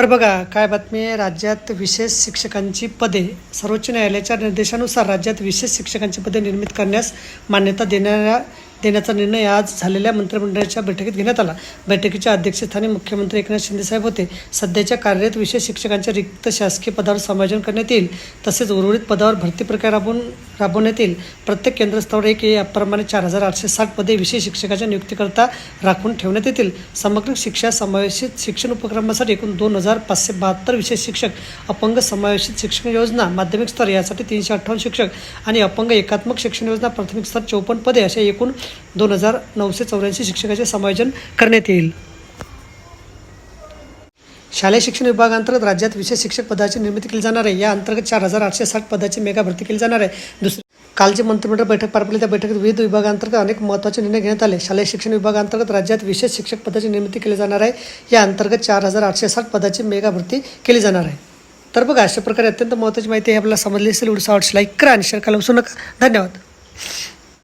तर बघा काय बातमी आहे? राज्यात विशेष शिक्षकांची पदे सर्वोच्च न्यायालयाच्या निर्देशानुसार राज्यात विशेष शिक्षकांची पदे निर्मित करण्यास मान्यता देणाऱ्या देण्याचा निर्णय आज झालेल्या मंत्रिमंडळाच्या बैठकीत घेण्यात आला. बैठकीच्या अध्यक्षस्थानी मुख्यमंत्री एकनाथ शिंदेसाहेब होते. सध्याच्या कार्यरत विशेष शिक्षकांच्या रिक्त शासकीय पदावर समायोजन करण्यात येईल. तसेच उर्वरित पदावर भरती प्रक्रिया राबवून राबवण्यात येईल. प्रत्येक केंद्रस्थावर एक याप्रमाणे चार हजार आठशे साठ पदे विशेष शिक्षकाच्या नियुक्तीकरता राखून ठेवण्यात येतील. समग्र शिक्षा समावेशित शिक्षण उपक्रमासाठी एकूण दोन हजार पाचशे बहात्तर विशेष शिक्षक अपंग समावेशित शिक्षण योजना माध्यमिक स्तर यासाठी तीनशे अठ्ठावन्न शिक्षक आणि अपंग एकात्मक शिक्षण योजना प्राथमिक स्तर चौपन्न पदे अशा एकूण दोन हजार नऊशे चौऱ्याऐंशी शिक्षकाचे समायोजन करण्यात येईल. शालेय शिक्षण विभागांतर्गत राज्यात विशेष शिक्षक पदाची निर्मिती केली जाणार आहे. या अंतर्गत चार हजार आठशे साठ पदाची मेगा भरती केली जाणार आहे. दुसरी कालची मंत्रिमंडळ बैठक पार पडली. त्या बैठकीत विविध विभागांतर्गत अनेक महत्त्वाचे निर्णय घेण्यात आले. शालेय शिक्षण विभागांतर्गत राज्यात विशेष शिक्षक पदाची निर्मिती केली जाणार आहे. या अंतर्गत चार हजार आठशे साठ पदाची मेगा भरती केली जाणार आहे. तर बघा अशा प्रकारे अत्यंत महत्त्वाची माहिती आहे. आपल्याला समजली असेल. उडसा आवडशी लाईक करा आणि शेअर करायला विसरू नका. धन्यवाद.